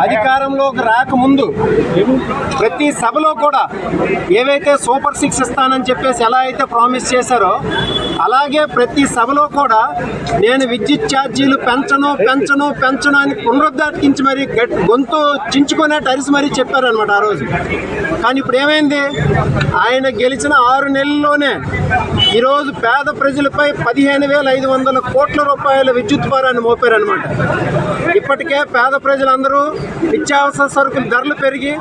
అధికారంలోకి రాకముందు ప్రతి సభలో కూడా ఏవైతే సూపర్ సిక్స్ ఇస్తానని చెప్పేసి ఎలా అయితే ప్రామిస్ చేశారో అలాగే ప్రతి సభలో కూడా నేను విద్యుత్ ఛార్జీలు పెంచను పెంచను పెంచను అని పునరుద్ధాటించి మరి గొంతు చించుకునేట్టు అరిసి మరీ చెప్పారనమాట ఆ రోజు. కానీ ఇప్పుడు ఏమైంది? ఆయన గెలిచిన ఆరు నెలల్లోనే ఈరోజు పేద ప్రజలపై పదిహేను వేల ఐదు వందల కోట్ల రూపాయల విద్యుత్ భారాన్ని మోపారనమాట ఇప్పటికే పేద ప్రజలందరూ నిత్యావసర సరుకుల ధరలు పెరిగి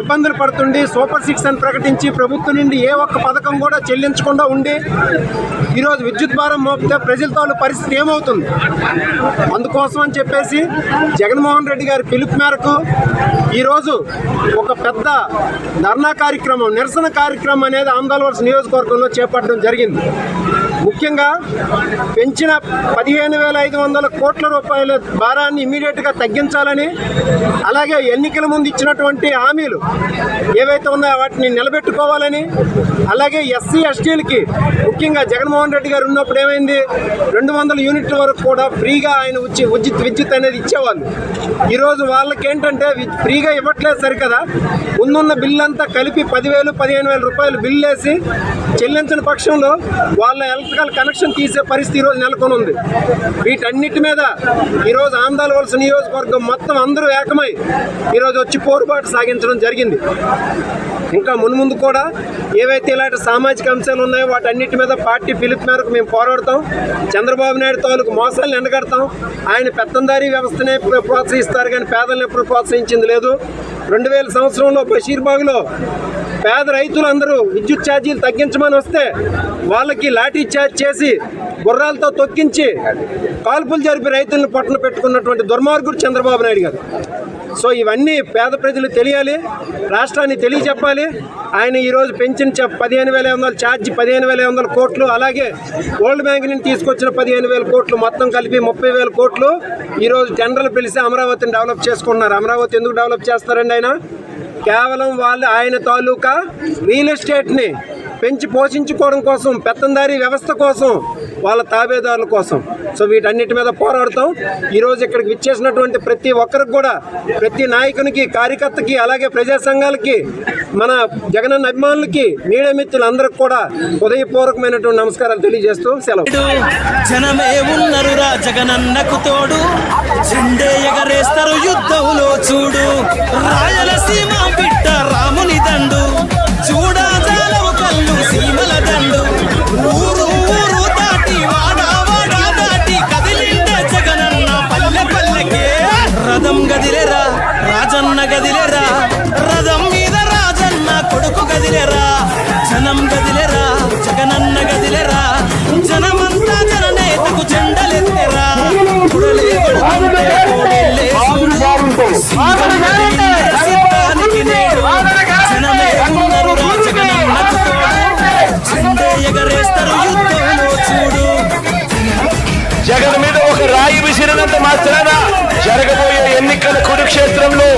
ఇబ్బందులు పడుతుండి సూపర్ సిక్స్ అని ప్రకటించి ప్రభుత్వం నుండి ఏ ఒక్క పథకం కూడా చెల్లించకుండా ఉండి ఈరోజు విద్యుత్ భారం మోపితే ప్రజలతో పరిస్థితి ఏమవుతుంది? అందుకోసం అని చెప్పేసి జగన్మోహన్ రెడ్డి గారి పిలుపు మేరకు ఈరోజు ఒక పెద్ద ధర్నా కార్యక్రమం నిరసన కార్యక్రమం అనేది ఆంధ్రవలస నియోజకవర్గంలో చేపట్టడం జరిగింది. ముఖ్యంగా పెంచిన పదిహేను వేల ఐదు వందల కోట్ల రూపాయల భారాన్ని ఇమీడియట్గా తగ్గించాలని అలాగే ఎన్నికల ముందు ఇచ్చినటువంటి హామీలు ఏవైతే ఉన్నాయో వాటిని నిలబెట్టుకోవాలని అలాగే ఎస్సీ ఎస్టీలకి ముఖ్యంగా జగన్మోహన్ రెడ్డి గారు ఉన్నప్పుడు ఏమైంది? రెండు వందల యూనిట్ల వరకు కూడా ఫ్రీగా ఆయన వచ్చి ఉచిత విద్యుత్ అనేది ఇచ్చేవాళ్ళు. ఈరోజు వాళ్ళకి ఏంటంటే ఫ్రీగా ఇవ్వట్లేదు సరికదా. ముందున్న బిల్లు అంతా కలిపి పదివేలు పదిహేను వేల రూపాయలు బిల్లు వేసి చెల్లించిన పక్షంలో వాళ్ళ పథకాలు కనెక్షన్ తీసే పరిస్థితి ఈరోజు నెలకొని ఉంది వీటన్నిటి మీద ఈరోజు ఆంధ్రాల వలస నియోజకవర్గం మొత్తం అందరూ ఏకమై ఈరోజు వచ్చి పోరుబాటు సాగించడం జరిగింది. ఇంకా మున్ముందు కూడా ఏవైతే ఇలాంటి సామాజిక అంశాలు ఉన్నాయో వాటన్నిటి మీద పార్టీ పిలుపు మేరకు మేము పోరాడతాం. చంద్రబాబు నాయుడు తాలూకు మోసాలను ఎండగడతాం. ఆయన పెత్తందారీ వ్యవస్థనే ప్రోత్సహిస్తారు కానీ పేదలను ఎప్పుడు ప్రోత్సహించింది లేదు. రెండు వేల సంవత్సరంలో బషీర్బాగ్లో పేద రైతులందరూ విద్యుత్ ఛార్జీలు తగ్గించమని వస్తే వాళ్ళకి లాఠీ చార్జ్ చేసి గుర్రాలతో తొక్కించి కాల్పులు జరిపి రైతులను పట్టణ పెట్టుకున్నటువంటి దుర్మార్గుడు చంద్రబాబు నాయుడు గారు. సో ఇవన్నీ పేద ప్రజలు తెలియాలి రాష్ట్రాన్ని తెలియచెప్పాలి ఆయన ఈరోజు పెంచిన చ- పదిహేను వేల ఐదు వందల ఛార్జ్ పదిహేను వేల ఐదు వందల కోట్లు అలాగే వరల్డ్ బ్యాంక్ నుంచి తీసుకొచ్చిన పదిహేను వేల కోట్లు మొత్తం కలిపి ముప్పై వేల కోట్లు ఈరోజు టెండర్లు పిలిచి అమరావతిని డెవలప్ చేసుకుంటున్నారు. అమరావతి ఎందుకు డెవలప్ చేస్తారండి ఆయన? కేవలం వాళ్ళు ఆయన తాలూకా రియల్ ఎస్టేట్ని పెంచి పోషించుకోవడం కోసం పెత్తందారీ వ్యవస్థ కోసం వాళ్ళ తాబేదారుల కోసం. సో వీటన్నిటి మీద పోరాడతాం. ఈరోజు ఇక్కడికి విచ్చేసినటువంటి ప్రతి ఒక్కరికి కూడా ప్రతి నాయకునికి కార్యకర్తకి అలాగే ప్రజా సంఘాలకి మన జగనన్న అభిమానులకి మీడియా మిత్రులందరికీ కూడా హృదయపూర్వకమైనటువంటి నమస్కారాలు తెలియజేస్తూ సెలవు. జనమే ఉన్నరురా జగనన్నకు తోడు జెండే ఎగరేస్తారు యుద్ధంలో జనం గదిలేరా జగనన్న గదిలేరా? జనమంతా జననేతకు జెండలెత్తెరా? కుడలే కొడుతుంటే కోడెల్లే నేడు. జనమే జగనన్నకు. జెండే ఎగరేస్తారు యుద్ధంలో చూడు. జగన్ మీద ఒక రాయి విసిరినంత మాత్రాన జరగబోయే ఎన్నికల కురుక్షేత్రంలో